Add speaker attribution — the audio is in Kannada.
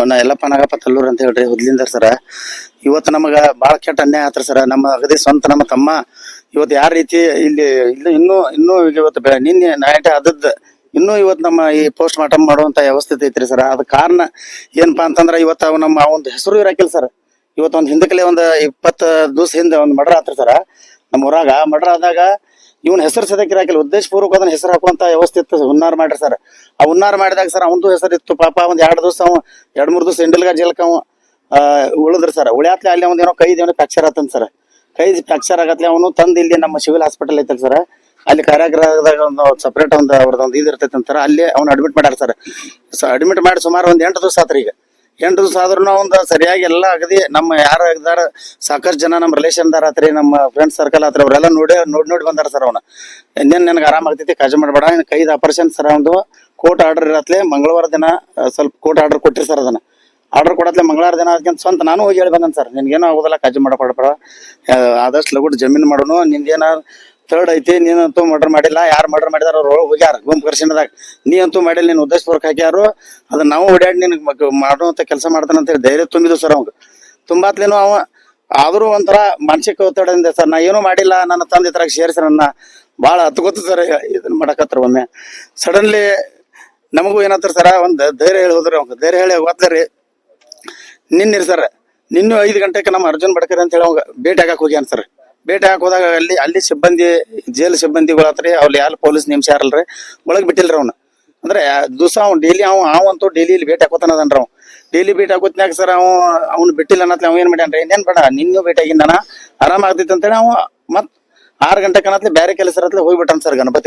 Speaker 1: ಅವನ ಎಲ್ಲಪ್ಪ ನಾಗಪ್ಪ ತಲ್ಲೂರ್ ಅಂತ ಹೇಳ್ರಿ, ಹುದ್ಲಿಂದ ಸರ. ಇವತ್ತು ನಮಗ ಬಾಳ ಕೆಟ್ಟ ಅನ್ಯಾಯ ಆತ್ರ ಸರ. ನಮ್ಮ ಅಗದಿ ಸ್ವಂತ, ನಮ್ಮ ತಮ್ಮ ಇವತ್ತು ಯಾವ ರೀತಿ ಇಲ್ಲಿ ಇಲ್ಲಿ ಇನ್ನೂ ಇನ್ನೂ ಇವತ್ತು ನಿನ್ನೆ ನೈಟ್ ಆದದ್ದು ಇನ್ನೂ ಇವತ್ತು ನಮ್ಮ ಈ ಪೋಸ್ಟ್ ಮಾರ್ಟಮ್ ಮಾಡುವಂತ ವ್ಯವಸ್ಥೆ ಐತ್ರಿ ಸರ್. ಅದ ಕಾರಣ ಏನಪ್ಪಾ ಅಂತಂದ್ರ ಇವತ್ತು ಅವ್ ನಮ್ಮ ಒಂದು ಹೆಸರು ಇರಾಕಿಲ್ಲ ಸರ್. ಇವತ್ತು ಒಂದು ಹಿಂದಕಲೆ ಒಂದು ಇಪ್ಪತ್ತು ದಿವಸ ಹಿಂದೆ ಒಂದು ಮರ್ಡರ್ ಆತ್ರಿ ಸರ. ನಮ್ಮ ಊರಾಗ ಮರ್ಡರ್ ಆದಾಗ ಇವನ್ ಹೆಸರು ಸದಕ್ಕೆ ಹಾಕಿಲ್ಲ ಉದ್ದೇಶಪೂರ್ವಕ ಅದನ್ನ ಹೆಸರು ಹಾಕುವಂತ ವ್ಯವಸ್ಥೆ ಇತ್ತು. ಹುನ್ನಾರ ಮಾಡ್ರಿ ಸರ್. ಆ ಹುನ್ನಾರ ಮಾಡಿದಾಗ ಸರ್ ಅವಂದು ಹೆಸರು ಇತ್ತು. ಪಾಪ ಒಂದ್ ಎರಡು ದಿವಸ ಅವ ಎರಡ್ ಮೂರ್ ದಿವಸ ಇಂಡಲ್ಗ ಜೈಲ್ಕ ಅವ ಉಳಿದ್ರಿ ಸರ್. ಉಳ್ಯಾತ್ಲೆ ಅಲ್ಲಿ ಒಂದ್ ಏನೋ ಕೈದ್ ಏನೋ ಫ್ರಾಕ್ಚರ್ ಆತನ್ ಸರ್. ಕೈ ಫ್ರಾಕ್ಚರ್ ಆಗತ್ಲೆ ಅವನು ತಂದು ಇಲ್ಲಿ ನಮ್ಮ ಸಿವಿಲ್ ಹಾಸ್ಪಿಟಲ್ ಐತಲ್ ಸರ್. ಅಲ್ಲಿ ಕಾರ್ಯಾಗ್ರಹದಾಗ ಒಂದು ಸಪ್ರೇಟ್ ಒಂದು ಅವ್ರದ್ದು ಒಂದು ಇದು ಇರ್ತೈತೆ ಅಂತಾರೆ ಅಲ್ಲಿ ಅವ್ನು ಅಡ್ಮಿಟ್ ಮಾಡ್ಯಾರ ಸರ್. ಅಡ್ಮಿಟ್ ಮಾಡಿ ಸುಮಾರು ಒಂದು ಎಂಟು ದಿವಸ ಆತ್ರಿ ಈಗ ಎಂಟು ದಿವಸ ಆದ್ರೂ ಒಂದು ಸರಿಯಾಗಿ ಎಲ್ಲ ಅಗದಿ ನಮ್ಮ ಯಾರು ಇದಾರ ಸಾಕಷ್ಟು ಜನ ನಮ್ಮ ರಿಲೇಷನ್ ದಾರ ಆತ್ರಿ, ನಮ್ಮ ಫ್ರೆಂಡ್ ಸರ್ಕಲ್ ಆತ್ರಿ, ಅವರೆಲ್ಲ ನೋಡಿ ನೋಡಿ ನೋಡಿ ಬಂದಾರ ಸರ್ ಅವನ. ಇನ್ನೇನು ನನಗೆ ಆರಾಮ ಆಗ್ತೈತಿ, ಕಾಜು ಮಾಡಬೇಡ. ಇನ್ನು ಕೈದು ಆಪರೇಷನ್ ಸರ್ ಒಂದು ಕೋರ್ಟ್ ಆರ್ಡರ್ ಇರತ್ಲೆ ಮಂಗಳವಾರ ದಿನ ಸ್ವಲ್ಪ ಕೋರ್ಟ್ ಆರ್ಡರ್ ಕೊಟ್ಟಿರಿ ಸರ್ ಅದನ್ನ. ಆರ್ಡರ್ ಕೊಡತ್ಲೆ ಮಂಗಳವಾರ ದಿನ ಅದಕ್ಕಿಂತ ಸ್ವಂತ ನಾನು ಹೋಗಿ ಹೇಳಿ ಬಂದನ್ ಸರ್ ನಿನ್ಗೇನು ಆಗೋದಿಲ್ಲ, ಕಾಜು ಮಾಡಬೇಡ ಆದಷ್ಟು ಲಗುಡ್ ಜಮೀನು ಮಾಡೋನು, ನಿಂದೇನ ಥರ್ಡ್ ಐತಿ, ನೀನಂತೂ ಮರ್ಡರ್ ಮಾಡಿಲ್ಲ. ಯಾರು ಮರ್ಡರ್ ಮಾಡಿದಾರ ಅವ್ರು ಹೋಗ್ಯಾರ. ಗುಂಪು ಕರ್ಸಿನದಾಗ ನೀ ಅಂತೂ ಮಾಡಿಲ್ಲ ನೀನು ಉದ್ದೇಶಪೂರ್ವಕ ಹಾಕ್ಯಾರು. ಅದನ್ನ ನಾವು ಓಡಾಡಿ ನಿನಗೆ ಮಾಡುವಂತ ಕೆಲಸ ಮಾಡ್ತಾನೆ ಅಂತೇಳಿ ಧೈರ್ಯ ತುಂಬಿದ್ವು ಸರ್ ಅವಾಗ. ತುಂಬಾತ್ಲೇನು ಅವ, ಆದ್ರೂ ಒಂಥರ ಮಾನಸಿಕ ಒತ್ತಡದಿಂದ ಸರ್, ನಾ ಏನೂ ಮಾಡಿಲ್ಲ, ನನ್ನ ತಂದೆ ಇದ್ರಾಗ ಸೇರಿಸಿ ನನ್ನ ಭಾಳ ಹತ್ಕೊತ ಸರ್ ಇದನ್ನ ಮಾಡಕತ್ರ ಒಮ್ಮೆ. ಸಡನ್ಲಿ ನಮಗೂ ಏನತ್ರ ಸರ, ಒಂದು ಧೈರ್ಯ ಹೇಳಿ ಹೋದ್ರಿ ಅವಾಗ. ಧೈರ್ಯ ಹೇಳಿ ಹೋದ್ರಿ ನಿನ್ನಿರಿ ಸರ್, ನಿನ್ನೂ ಐದು ಗಂಟೆಗೆ ನಮ್ಮ ಅರ್ಜುನ್ ಬಡ್ಕರ್ ಅಂತ ಹೇಳಿ ಅವಾಗ ಭೇಟಿ ಆಗಕ್ಕೆ ಹೋಗ್ಯಾನ ಸರ್. ಭೇಟಿ ಹಾಕೋದಾಗ ಅಲ್ಲಿ ಅಲ್ಲಿ ಸಿಬ್ಬಂದಿ, ಜೈಲ್ ಸಿಬ್ಬಂದಿಗಳು ಆತ್ರಿ ಅವ್ರು ಯಾರು ಪೊಲೀಸ್ ನೇಮಿಸ್ಯಾರಲ್ರಿ ಒಳಗೆ ಬಿಟ್ಟಿಲ್ರಿ ಅವ್ನ. ಅಂದ್ರೆ ದಿವಸ ಅವ್ನು ಡೈಲಿ ಅವ ಅವಂತೂ ಡೈಲಿ ಇಲ್ಲಿ ಭೇಟಿ ಹಾಕೋತಾನದನ್ರ ಅವ್ನು. ಅವ್ ಡೈಲಿ ಭೇಟಿ ಹಾಕೋತ್ನಾಗ ಸರ್ ಅವ ಅವ್ನು ಬಿಟ್ಟಿಲ್ಲ ಅನ್ನತ್ಲೆ ಅವ ಏನ್ ಮಾಡ್ಯಾನ್ರಿ? ಇನ್ನೇನ್ ಬೇಡ ನಿನ್ನೂ ಭೇಟಿ ಆಗಿದ್ದಾನ ಆರಾಮ ಆಗ್ತೈತೆ ಅಂತೇಳಿ ಅವ ಮತ್ ಆರು ಗಂಟೆ ಕಣತ್ಲೆ ಬೇರೆ ಕೆಲಸ ಹೋಗ್ಬಿಟ್ಟನ್ ಸರ್ ಗಣಪತಿ